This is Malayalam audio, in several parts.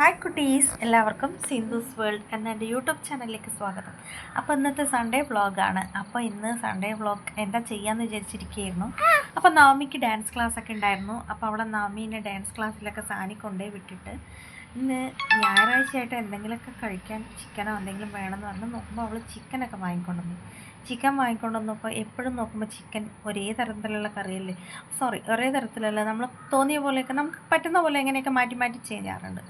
ഹായ് കുട്ടീസ്. എല്ലാവർക്കും സിന്ധുസ് വേൾഡ് എന്ന എന്റെ യൂട്യൂബ് ചാനലിലേക്ക് സ്വാഗതം. അപ്പോൾ ഇന്നത്തെ സൺഡേ വ്ളോഗാണ് അപ്പോൾ ഇന്ന് സൺഡേ വ്ളോഗ് എന്താ ചെയ്യാമെന്ന് വിചാരിച്ചിരിക്കുകയായിരുന്നു. അപ്പോൾ നവമിക്ക് ഡാൻസ് ക്ലാസ് ഒക്കെ ഉണ്ടായിരുന്നു. അപ്പോൾ അവിടെ നവമീനെ ഡാൻസ് ക്ലാസ്സിലൊക്കെ സാനി കൊണ്ടുപോയി വിട്ടിട്ട് ഇന്ന് ഞായറാഴ്ചയായിട്ട് എന്തെങ്കിലുമൊക്കെ കഴിക്കാൻ ചിക്കനോ എന്തെങ്കിലും വേണമെന്ന് പറഞ്ഞ് നോക്കുമ്പോൾ അവൾ ചിക്കനൊക്കെ വാങ്ങിക്കൊണ്ടുവന്നു. ചിക്കൻ വാങ്ങിക്കൊണ്ടുവന്നപ്പോൾ എപ്പോഴും നോക്കുമ്പോൾ ചിക്കൻ ഒരേ തരത്തിലുള്ള കറിയല്ലേ? സോറി ഒരേ തരത്തിലല്ല. നമ്മൾ തോന്നിയ പോലെയൊക്കെ നമുക്ക് പറ്റുന്ന പോലെ എങ്ങനെയൊക്കെ മാറ്റി മാറ്റി ചെയ്യാറുണ്ട്.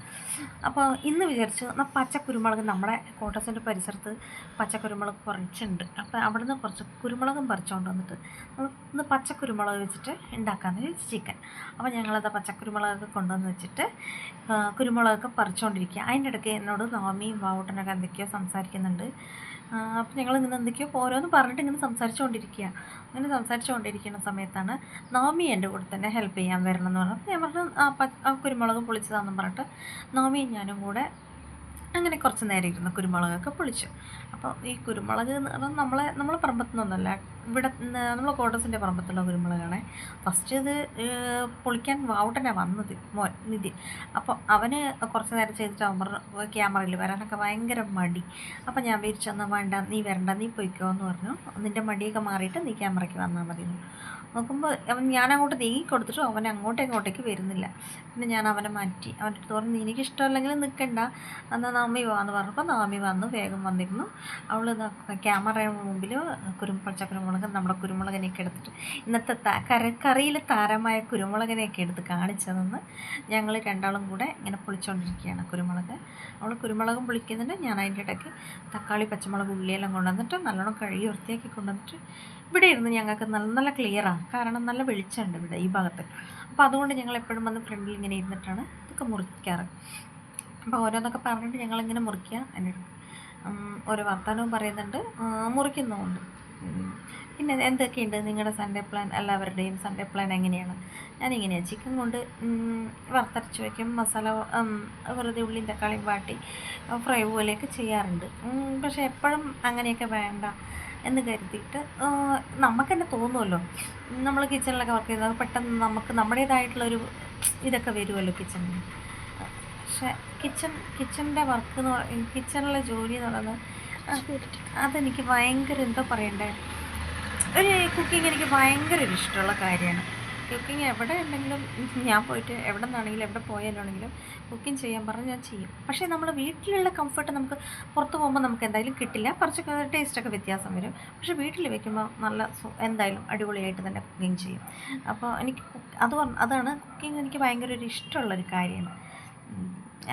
അപ്പോൾ ഇന്ന് വിചാരിച്ചു എന്നാൽ പച്ചക്കുരുമുളക് നമ്മുടെ കോട്ടസിന്റെ പരിസരത്ത് പച്ചക്കുരുമുളക് കുറച്ചുണ്ട്. അപ്പോൾ അവിടെ നിന്ന് കുറച്ച് കുരുമുളകും പറിച്ചുകൊണ്ട് വന്നിട്ട് നമ്മൾ ഇന്ന് പച്ചക്കുരുമുളക് വെച്ചിട്ട് ഉണ്ടാക്കാമെന്ന് വെച്ച് ചിക്കൻ. അപ്പോൾ ഞങ്ങളത് പച്ചക്കുരുമുളകൊക്കെ കൊണ്ടുവന്ന് വെച്ചിട്ട് ആ, കുരുമുളകൊക്കെ പറിച്ചുകൊണ്ടിരിക്കുക അതിന്റെ ഇടയ്ക്ക് എന്നോട് നോമിയും വാവൂട്ടനൊക്കെ എന്തൊക്കെയോ സംസാരിക്കുന്നുണ്ട്. അപ്പോൾ ഞങ്ങൾ ഇങ്ങനെ എന്തൊക്കെയോ ഓരോന്ന് പറഞ്ഞിട്ട് ഇങ്ങനെ സംസാരിച്ചുകൊണ്ടിരിക്കുക അങ്ങനെ സംസാരിച്ചുകൊണ്ടിരിക്കുന്ന സമയത്താണ് നോമി എന്റെ കൂടെ തന്നെ ഹെൽപ്പ് ചെയ്യാൻ വരണം എന്ന് പറഞ്ഞു അപ്പോൾ ഞാൻ പറഞ്ഞു കുരുമുളക് പൊളിച്ചതാണെന്ന് പറഞ്ഞിട്ട് നോമിയും ഞാനും കൂടെ അങ്ങനെ കുറച്ച് നേരം ഇരുന്ന് കുരുമുളകൊക്കെ പൊളിച്ചു. അപ്പോൾ ഈ കുരുമുളക് എന്ന് പറഞ്ഞാൽ നമ്മളെ നമ്മളെ പറമ്പത്തു നിന്നൊന്നല്ല ഇവിടെ നമ്മൾ കോട്ടസിന്റെ പറമ്പത്തുള്ള കുരുമുളകാണ്. ഫസ്റ്റ് ഇത് പൊളിക്കാൻ വാവുട്ടനാണ് വന്നത് മോൻ നിധി. അപ്പോൾ അവന് കുറച്ച് നേരം ചെയ്തിട്ട് അവൻ ക്യാമറയിൽ വരാനൊക്കെ ഭയങ്കര മടി. അപ്പോൾ ഞാൻ വിരിച്ചൊന്നും വേണ്ട നീ വരണ്ട നീ പൊയ്ക്കോ എന്ന് പറഞ്ഞു. നിന്റെ മടിയൊക്കെ മാറിയിട്ട് നീ ക്യാമറയ്ക്ക് വന്നാൽ മതി നോക്കുമ്പോൾ അവൻ ഞാൻ അങ്ങോട്ട് നീങ്ങി കൊടുത്തിട്ട് അവൻ അങ്ങോട്ടും ഇങ്ങോട്ടേക്ക് വരുന്നില്ല. പിന്നെ ഞാൻ അവനെ മാറ്റി. അവന്റെ അടുത്ത് പറഞ്ഞു എനിക്ക് ഇഷ്ടമല്ലെങ്കിൽ നിൽക്കണ്ട എന്നാൽ നാമി വാന്ന് പറഞ്ഞപ്പോൾ നാമി വന്ന് വേഗം വന്നിരുന്നു. അവൾ ക്യാമറയുടെ മുമ്പിൽ കുരും പച്ചക്കുരുമുളക് നമ്മുടെ കുരുമുളകിനെയൊക്കെ എടുത്തിട്ട് ഇന്നത്തെ ത കര കറിയിലെ താരമായ കുരുമുളകിനെയൊക്കെ എടുത്ത് കാണിച്ചതെന്ന് ഞങ്ങൾ രണ്ടാളും കൂടെ ഇങ്ങനെ പൊളിച്ചുകൊണ്ടിരിക്കുകയാണ് കുരുമുളക്. അവൾ കുരുമുളകും പൊളിക്കുന്നുണ്ട്. ഞാൻ അതിന്റെ ഇടയ്ക്ക് തക്കാളി പച്ചമുളക് ഉള്ളിയെല്ലാം കൊണ്ടുവന്നിട്ട് നല്ലോണം കഴുകി വൃത്തിയാക്കി കൊണ്ടുവന്നിട്ട് ഇവിടെ ഇരുന്ന് ഞങ്ങൾക്ക് നല്ല നല്ല ക്ലിയറാണ് കാരണം നല്ല വെളിച്ചമുണ്ട് ഇവിടെ ഈ ഭാഗത്ത്. അപ്പോൾ അതുകൊണ്ട് ഞങ്ങൾ എപ്പോഴും വന്ന് ഫ്രണ്ടിൽ ഇങ്ങനെ ഇരുന്നിട്ടാണ് ഇതൊക്കെ മുറിക്കാറ്. അപ്പോൾ ഓരോന്നൊക്കെ പറഞ്ഞിട്ട് ഞങ്ങളിങ്ങനെ മുറിക്കുക. അതിന്റെ ഓരോ വർത്തമാനവും പറയുന്നുണ്ട്. മുറിക്കുന്നുമുണ്ട്. പിന്നെ എന്തൊക്കെയുണ്ട് നിങ്ങളുടെ സൺഡേ പ്ലാൻ എല്ലാവരുടെയും സൺഡേ പ്ലാൻ എങ്ങനെയാണ്? ഞാനിങ്ങനെയാണ് ചിക്കൻ കൊണ്ട് വറുത്തരച്ച് വയ്ക്കും മസാല വെറുതെ ഉള്ളിയും തക്കാളിയും വാട്ടി ഫ്രൈ പോലെയൊക്കെ ചെയ്യാറുണ്ട്. പക്ഷേ എപ്പോഴും അങ്ങനെയൊക്കെ വേണ്ട എന്ന് കരുതിയിട്ട് നമുക്ക് തന്നെ തോന്നുമല്ലോ നമ്മൾ കിച്ചണിലൊക്കെ വർക്ക് ചെയ്യുന്നത് പെട്ടെന്ന് നമുക്ക് നമ്മുടേതായിട്ടുള്ളൊരു ഇതൊക്കെ വരുമല്ലോ കിച്ചണിൽ പക്ഷേ കിച്ചൺ കിച്ചണിന്റെ വർക്ക് എന്ന് കിച്ചണിലെ ജോലി എന്ന് പറയുന്നത് അതെനിക്ക് ഭയങ്കര എന്താ പറയണ്ടേ? ഒരു കുക്കിംഗ് എനിക്ക് ഭയങ്കര ഇഷ്ടമുള്ള കാര്യമാണ്. കുക്കിംഗ് എവിടെ ഉണ്ടെങ്കിലും ഞാൻ പോയിട്ട് എവിടെ നിന്നാണെങ്കിലും എവിടെ പോയാലാണെങ്കിലും കുക്കിംഗ് ചെയ്യാൻ പറഞ്ഞ് ഞാൻ ചെയ്യും. പക്ഷേ നമ്മൾ വീട്ടിലുള്ള കംഫർട്ട് നമുക്ക് പുറത്ത് പോകുമ്പോൾ നമുക്ക് എന്തായാലും കിട്ടില്ല. കുറച്ചൊക്കെ ടേസ്റ്റൊക്കെ വ്യത്യാസം വരും. പക്ഷേ വീട്ടിൽ വെക്കുമ്പോൾ നല്ല എന്തായാലും അടിപൊളിയായിട്ട് തന്നെ കുക്കിംഗ് ചെയ്യും. അപ്പോൾ എനിക്ക് അത് അതാണ് കുക്കിംഗ് എനിക്ക് ഭയങ്കര ഒരു ഇഷ്ടമുള്ളൊരു കാര്യമാണ്.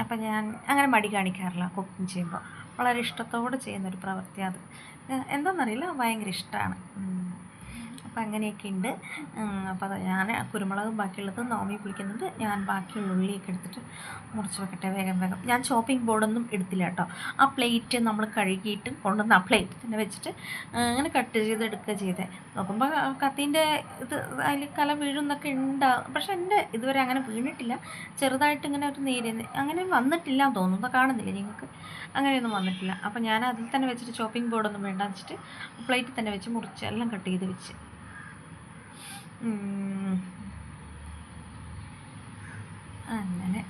അപ്പം ഞാൻ അങ്ങനെ മടി കാണിക്കാറില്ല കുക്കിംഗ് ചെയ്യുമ്പോൾ വളരെ ഇഷ്ടത്തോടെ ചെയ്യുന്നൊരു പ്രവൃത്തി അത്. എന്താണെന്നറിയില്ല ഭയങ്കര ഇഷ്ടമാണ് അപ്പം അങ്ങനെയൊക്കെ ഉണ്ട്. അപ്പോൾ ഞാൻ കുരുമുളകും ബാക്കിയുള്ളത് നോമി പിടിക്കുന്നുണ്ട് ഞാൻ ബാക്കിയുള്ള ഉള്ളിയൊക്കെ എടുത്തിട്ട് മുറിച്ച് വെക്കട്ടെ വേഗം വേഗം. ഞാൻ ഷോപ്പിംഗ് ബോർഡൊന്നും എടുത്തില്ല കേട്ടോ. ആ പ്ലേറ്റ് നമ്മൾ കഴുകിയിട്ട് കൊണ്ടുവന്ന് ആ പ്ലേറ്റ് തന്നെ വെച്ചിട്ട് അങ്ങനെ കട്ട് ചെയ്ത് എടുക്കുക ചെയ്തേ. നോക്കുമ്പോൾ കത്തീന്റെ ഇത് അതിൽ കല വീഴുന്നൊക്കെ ഉണ്ടാകും പക്ഷെ എന്റെ ഇതുവരെ അങ്ങനെ വീണിട്ടില്ല. ചെറുതായിട്ട് ഇങ്ങനെ ഒരു നീര് അങ്ങനെ വന്നിട്ടില്ല എന്ന് തോന്നുന്നു. കാണുന്നില്ല നിങ്ങൾക്ക്? അങ്ങനെയൊന്നും വന്നിട്ടില്ല. അപ്പോൾ ഞാൻ അതിൽ തന്നെ വെച്ചിട്ട് ചോപ്പിംഗ് ബോർഡൊന്നും വേണ്ട വെച്ചിട്ട് പ്ലേറ്റിൽ തന്നെ വെച്ച് മുറിച്ച് എല്ലാം കട്ട് ചെയ്ത് വെച്ച്. അങ്ങനെ.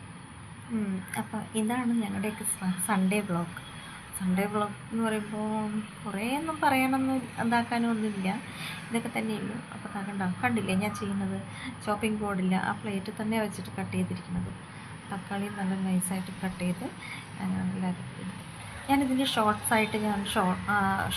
അപ്പോൾ ഇതാണ് ഞങ്ങളുടെയൊക്കെ സൺഡേ വ്ളോഗ് സൺഡേ വ്ളോഗ് എന്ന് പറയുമ്പോൾ കുറേ ഒന്നും പറയാനൊന്നും ഇതാക്കാനൊന്നുമില്ല. ഇതൊക്കെ തന്നെയുള്ളൂ അപ്പോൾ കണ്ടോ? കണ്ടില്ലേ ഞാൻ ചെയ്യുന്നത്? ഷോപ്പിംഗ് ബോർഡില്ല ആ പ്ലേറ്റ് തന്നെ വെച്ചിട്ട് കട്ട് ചെയ്തിരിക്കുന്നത്. തക്കാളി നല്ല നൈസായിട്ട് കട്ട് ചെയ്ത് ഞങ്ങൾ നല്ല ഞാനിതിന്റെ ഷോർട്സ് ആയിട്ട് ഞാൻ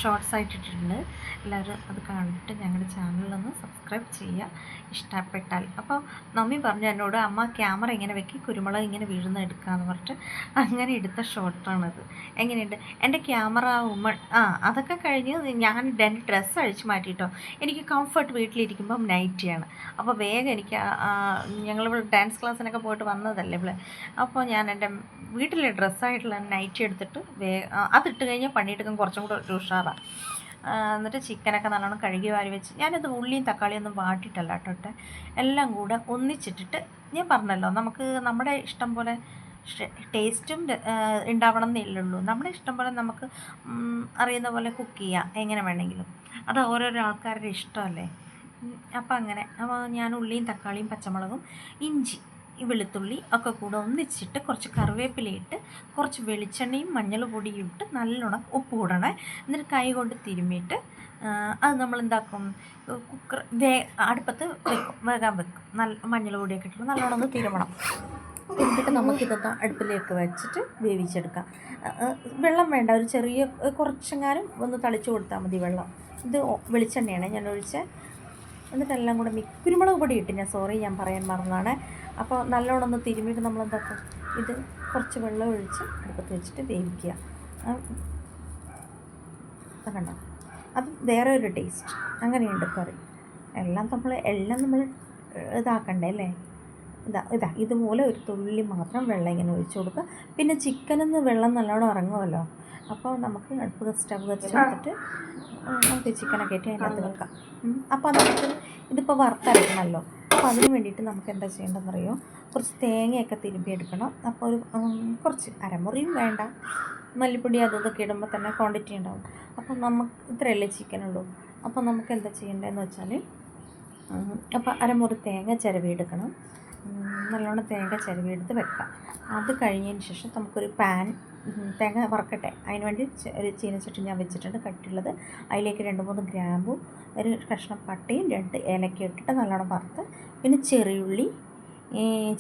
ഷോർട്സ് ആയിട്ട് ഇട്ടിട്ടുണ്ട് എല്ലാവരും അത് കണ്ടിട്ട് ഞങ്ങളുടെ ചാനലിലൊന്ന് സബ്സ്ക്രൈബ് ചെയ്യുക. ഇഷ്ടപ്പെട്ടാൽ. അപ്പോൾ മമ്മി പറഞ്ഞു എന്നോട് അമ്മ ക്യാമറ ഇങ്ങനെ വെക്കി കുരുമുളക് ഇങ്ങനെ വീഴുന്ന എടുക്കാമെന്ന് പറഞ്ഞിട്ട് അങ്ങനെ എടുത്ത ഷോട്ടാണത് എങ്ങനെയുണ്ട്? എന്റെ ക്യാമറ ഉമ്മ ആ അതൊക്കെ കഴിഞ്ഞ് ഞാൻ എന്റെ ഡ്രസ്സ് അഴിച്ച് മാറ്റിയിട്ടോ എനിക്ക് കംഫർട്ട് വീട്ടിലിരിക്കുമ്പം നൈറ്റിയാണ്. അപ്പോൾ വേഗം എനിക്ക് ഞങ്ങൾ ഡാൻസ് ക്ലാസ്സിനൊക്കെ പോയിട്ട് വന്നതല്ലേ ഇവിടെ അപ്പോൾ ഞാൻ എന്റെ വീട്ടിലെ ഡ്രസ്സായിട്ടുള്ള നൈറ്റി എടുത്തിട്ട് വേ ആ, അതിട്ട് കഴിഞ്ഞാൽ പണിയെടുക്കാൻ കുറച്ചും കൂടെ ഒരു ഉഷാറാണ് എന്നിട്ട് ചിക്കനൊക്കെ നല്ലോണം കഴുകി വാരി വെച്ച് ഞാനത് ഉള്ളിയും തക്കാളിയും ഒന്നും വാട്ടിയിട്ടല്ല കേട്ടോട്ടെ എല്ലാം കൂടെ ഒന്നിച്ചിട്ടിട്ട് ഞാൻ പറഞ്ഞല്ലോ നമുക്ക് നമ്മുടെ ഇഷ്ടം പോലെ ടേസ്റ്റും ഉണ്ടാവണം എന്നില്ലുള്ളൂ നമ്മുടെ ഇഷ്ടം പോലെ നമുക്ക് അറിയുന്ന പോലെ കുക്ക് ചെയ്യാം എങ്ങനെ വേണമെങ്കിലും. അത് ഓരോരോ ആൾക്കാരുടെ ഇഷ്ടമല്ലേ അപ്പം അങ്ങനെ അപ്പോൾ ഞാൻ ഉള്ളിയും തക്കാളിയും പച്ചമുളകും ഇഞ്ചി ഈ വെളുത്തുള്ളി ഒക്കെ കൂടെ ഒന്നിച്ചിട്ട് കുറച്ച് കറിവേപ്പിലയിട്ട് കുറച്ച് വെളിച്ചെണ്ണയും മഞ്ഞൾ പൊടിയും ഇട്ട് നല്ലോണം ഉപ്പ് കൂടണേ. എന്നിട്ട് കൈ കൊണ്ട് തിരുമ്മിയിട്ട് അത് നമ്മൾ എന്താക്കും? കുക്കർ വേ അടുപ്പത്ത് വെക്കും വേകാൻ വെക്കും. നല്ല മഞ്ഞൾ പൊടിയൊക്കെ ഇട്ടിട്ട് നല്ലോണം ഒന്ന് തിരുമണം. എന്നിട്ട് നമുക്കിതൊക്കെ അടുപ്പിലേക്ക് വെച്ചിട്ട് വേവിച്ചെടുക്കാം. വെള്ളം വേണ്ട ഒരു ചെറിയ കുറച്ചെങ്ങാനും ഒന്ന് തളിച്ചു കൊടുത്താൽ മതി വെള്ളം. ഇത് വെളിച്ചെണ്ണയാണ്. ഞാൻ ഒഴിച്ച് എന്നിട്ടെല്ലാം കൂടെ മിക്സ് കുരുമുളക് പൊടി ഇട്ട് ഞാൻ സോറി ഞാൻ പറയാൻ മറന്നാണ്. അപ്പോൾ നല്ലോണം ഒന്ന് തിരുമ്മിയിട്ട് നമ്മൾ എന്താക്കുക ഇത് കുറച്ച് വെള്ളം ഒഴിച്ച് അടുപ്പത്ത് വെച്ചിട്ട് വേവിക്കുക. കണ്ടോ? അത് വേറെ ഒരു ടേസ്റ്റ് അങ്ങനെയുണ്ട് കറി. എല്ലാം നമ്മൾ എല്ലാം നമ്മൾ ഇതാക്കണ്ടേ അല്ലേ? ഇതാ ഇതാ ഇതുപോലെ ഒരു തുള്ളി മാത്രം വെള്ളം ഇങ്ങനെ ഒഴിച്ചു കൊടുക്കുക. പിന്നെ ചിക്കനിൽ നിന്ന് വെള്ളം നല്ലോണം ഇറങ്ങുമല്ലോ. അപ്പോൾ നമുക്ക് അടുപ്പ് സ്റ്റവ് വെച്ച് കൊടുത്തിട്ട് നമുക്ക് ചിക്കനൊക്കെ ഇട്ട് അതിനകത്ത് വെക്കാം. അപ്പോൾ അതിനകത്ത് ഇതിപ്പോൾ വറുത്തരക്കണമല്ലോ. അപ്പോൾ അതിന് വേണ്ടിയിട്ട് നമുക്ക് എന്താ ചെയ്യേണ്ടതെന്ന് അറിയോ കുറച്ച് തേങ്ങയൊക്കെ തിരുമ്പിയെടുക്കണം അപ്പോൾ ഒരു കുറച്ച് അരമുറിയും വേണ്ട. മല്ലിപ്പൊടി അതും ഇതൊക്കെ ഇടുമ്പോൾ തന്നെ ക്വാണ്ടിറ്റി ഉണ്ടാവും. അപ്പോൾ നമുക്ക് ഇത്രയല്ലേ ചിക്കനുള്ളൂ. അപ്പോൾ നമുക്ക് എന്താ ചെയ്യേണ്ടതെന്ന് വെച്ചാൽ അപ്പോൾ അരമുറി തേങ്ങ ചിരവിയെടുക്കണം. നല്ലോണം തേങ്ങ ചിരവിയെടുത്ത് വെക്കാം. അത് കഴിഞ്ഞതിന് ശേഷം നമുക്കൊരു പാൻ തേങ്ങ വറക്കട്ടെ. അതിന് വേണ്ടി ഒരു ചീനച്ചട്ടി ഞാൻ വെച്ചിട്ടുണ്ട് കട്ടിയുള്ളത്. അതിലേക്ക് രണ്ട് മൂന്ന് ഗ്രാമ്പും ഒരു കഷ്ണം പട്ടയും രണ്ട് ഏലക്ക ഇട്ടിട്ട് നല്ലോണം വറുത്ത് പിന്നെ ചെറിയുള്ളി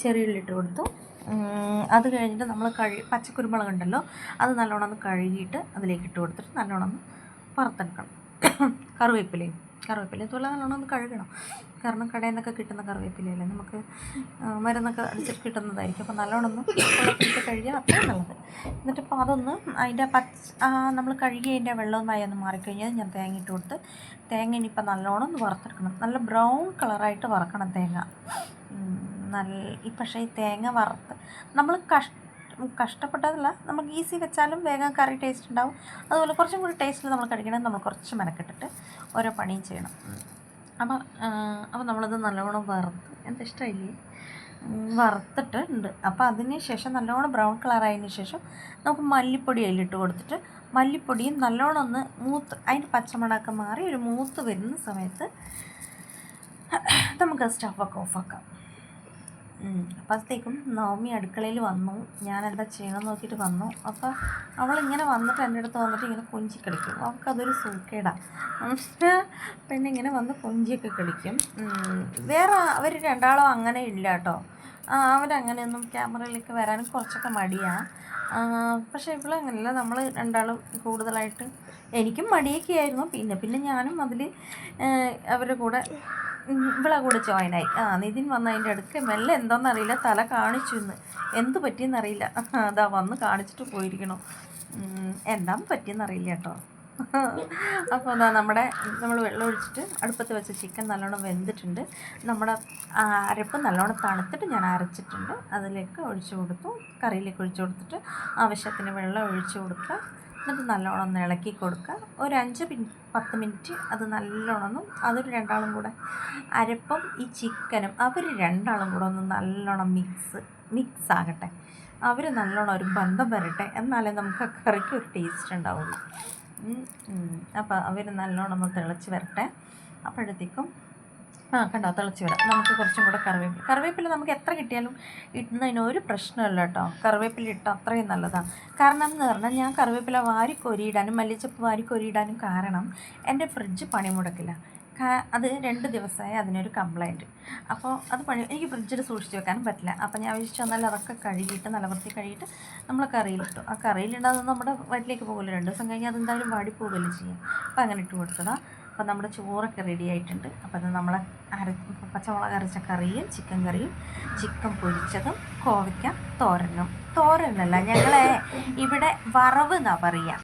ചെറിയുള്ളി ഇട്ട് കൊടുത്തു. അത് കഴിഞ്ഞിട്ട് നമ്മൾ കഴി പച്ചക്കുരുമുളക് ഉണ്ടല്ലോ അത് നല്ലോണം ഒന്ന് കഴുകിയിട്ട് അതിലേക്ക് ഇട്ട് കൊടുത്തിട്ട് നല്ലോണം ഒന്ന് വറുത്തെടുക്കണം. കറിവേപ്പിലയും കറിവേപ്പില ഇതുപോലെ നല്ലോണം ഒന്ന് കഴുകണം. കാരണം കടയിൽ നിന്നൊക്കെ കിട്ടുന്ന കറിവേപ്പിലയല്ലേ? നമുക്ക് മരുന്നൊക്കെ അടിച്ചിട്ട് കിട്ടുന്നതായിരിക്കും. അപ്പോൾ നല്ലോണമൊന്ന് വെള്ളത്തിലിട്ട് കഴുകിയാൽ അത്രയും നല്ലത്. എന്നിട്ട് ഇപ്പോൾ അതൊന്ന് അതിന്റെ പച്ച നമ്മൾ കഴുകി അതിന്റെ വെള്ളമൊന്നായി ഒന്ന് മാറിക്കഴിഞ്ഞാൽ ഞാൻ തേങ്ങ ഇട്ട് കൊടുത്ത് തേങ്ങ ഇനിയിപ്പോൾ നല്ലോണം ഒന്ന് വറുത്തെടുക്കണം. നല്ല ബ്രൗൺ കളറായിട്ട് വറക്കണം തേങ്ങ. നല്ല ഈ പക്ഷേ ഈ തേങ്ങ വറുത്ത് നമ്മൾ കഷ് കഷ്ടപ്പെട്ടതല്ല നമുക്ക് ഈസി വെച്ചാലും വേഗം കറി ടേസ്റ്റ് ഉണ്ടാവും. അതുപോലെ കുറച്ചും കൂടി ടേസ്റ്റിൽ നമ്മൾ കഴിക്കണമെങ്കിൽ നമ്മൾ കുറച്ച് മെനക്കെട്ടിട്ട് ഓരോ പണിയും ചെയ്യണം. അപ്പോൾ അപ്പോൾ നമ്മളത് നല്ലോണം വറുത്ത് എന്താ വറുത്തിട്ടുണ്ട് വറുത്തിട്ട് ഉണ്ട് അപ്പോൾ അതിന് ശേഷം നല്ലോണം ബ്രൗൺ കളറായതിന് ശേഷം നമുക്ക് മല്ലിപ്പൊടി അതിലിട്ട് കൊടുത്തിട്ട് മല്ലിപ്പൊടിയും നല്ലോണം ഒന്ന് മൂത്ത് അതിന്റെ പച്ചമണമൊക്കെ മാറി ഒരു മൂത്ത് വരുന്ന സമയത്ത് നമുക്ക് സ്റ്റവൊക്കെ ഓഫാക്കാം. അപ്പോഴത്തേക്കും നവമി അടുക്കളയിൽ വന്നു. ഞാൻ എന്താ ചെയ്യണം നോക്കിയിട്ട് വന്നു. അപ്പോൾ അവളിങ്ങനെ വന്നിട്ട് എന്റെ അടുത്ത് വന്നിട്ട് ഇങ്ങനെ കൊഞ്ചി കളിക്കും അവൾക്കതൊരു സൂക്കേടാണ് പിന്നെ ഇങ്ങനെ വന്ന് കൊഞ്ചിയൊക്കെ കളിക്കും വേറെ അവർ രണ്ടാളും അങ്ങനെ ഇല്ല കേട്ടോ. അവരങ്ങനെയൊന്നും ക്യാമറയിലേക്ക് വരാനും കുറച്ചൊക്കെ മടിയാണ് പക്ഷേ ഇവിടെ അങ്ങനെയല്ല നമ്മൾ രണ്ടാളും കൂടുതലായിട്ട് എനിക്കും മടിയൊക്കെ ആയിരുന്നു പിന്നെ പിന്നെ ഞാനും അതിൽ അവരുടെ കൂടെ ഇവളെ കൂടെ ആയി. ആ നിതിൻ വന്ന അതിന്റെ അടുക്ക് മെല്ലെ എന്തോന്നറിയില്ല തല കാണിച്ചു ഇന്ന് എന്ത് പറ്റിയെന്നറിയില്ല. അതാ വന്ന് കാണിച്ചിട്ട് പോയിരിക്കണം. എന്താ പറ്റിയെന്നറിയില്ല കേട്ടോ. അപ്പോൾ എന്താ നമ്മുടെ നമ്മൾ വെള്ളം ഒഴിച്ചിട്ട് അടുപ്പത്ത് വെച്ച ചിക്കൻ നല്ലോണം വെന്തിട്ടുണ്ട്. നമ്മുടെ അരപ്പ് നല്ലോണം തണുത്തിട്ട് ഞാൻ അരച്ചിട്ടുണ്ട്. അതിലേക്ക് ഒഴിച്ചു കൊടുത്തു. കറിയിലേക്ക് ഒഴിച്ചു കൊടുത്തിട്ട് ആവശ്യത്തിന് വെള്ളം ഒഴിച്ചു കൊടുക്കുക എന്നിട്ട് നല്ലോണം ഒന്ന് ഇളക്കി കൊടുക്കുക. ഒരു അഞ്ച് മിൻ പത്ത് മിനിറ്റ് അത് നല്ലോണം ഒന്നും അതൊരു രണ്ടാളും കൂടെ അരപ്പം ഈ ചിക്കനും അവർ രണ്ടാളും കൂടെ ഒന്ന് നല്ലോണം മിക്സ് മിക്സ് ആകട്ടെ. അവർ നല്ലോണം ഒരു ബന്ധം വരട്ടെ എന്നാലേ നമുക്ക് ആ കറിക്ക് ഒരു ടേസ്റ്റ് ഉണ്ടാവുള്ളൂ. അപ്പോൾ അവർ നല്ലോണം ഒന്ന് തിളച്ച് വരട്ടെ. അപ്പോഴത്തേക്കും ആ കണ്ടോ തിളച്ച് വരാം. നമുക്ക് കുറച്ചും കൂടെ കറിവേപ്പില. കറിവേപ്പില നമുക്ക് എത്ര കിട്ടിയാലും ഇടുന്നതിന് ഒരു പ്രശ്നമില്ല കേട്ടോ. കറിവേപ്പില ഇട്ടാൽ അത്രയും നല്ലതാണ് കാരണം എന്ന് പറഞ്ഞാൽ ഞാൻ കറിവേപ്പില വാരി കൊരിയിടാനും മല്ലിച്ചപ്പ് വാരി കൊരിയിടാനും കാരണം എന്റെ ഫ്രിഡ്ജ് പണിമുടക്കില്ല മുടക്കില്ല. അത് രണ്ട് ദിവസമായി അതിനൊരു കംപ്ലൈന്റ് അപ്പോൾ അത് പണി എനിക്ക് ഫ്രിഡ്ജിൽ സൂക്ഷിച്ച് വെക്കാനും പറ്റില്ല. അപ്പോൾ ഞാൻ വിചാരിച്ചു വന്നാൽ അതൊക്കെ കഴുകിയിട്ട് നല്ല വൃത്തി കഴുകിയിട്ട് നമ്മൾ കറിയിലിട്ടു ആ കറിയിലിടാതെ നമ്മുടെ വയറ്റിലേക്ക് പോകില്ല രണ്ട് ദിവസം കഴിഞ്ഞാൽ അതെന്തായാലും വാടിപ്പോവുകയല്ലേ ചെയ്യാം. അപ്പോൾ അങ്ങനെ ഇട്ട് കൊടുത്തതാണ് അപ്പോൾ നമ്മുടെ ചോറൊക്കെ റെഡി ആയിട്ടുണ്ട്. അപ്പോൾ അത് നമ്മൾ അര പച്ചമുളക് അരച്ച കറിയും ചിക്കൻ കറിയും ചിക്കൻ പൊരിച്ചതും കോവയ്ക്ക തോരനും. തോരനല്ല ഞങ്ങളെ ഇവിടെ വറവ് എന്നാ പറയുക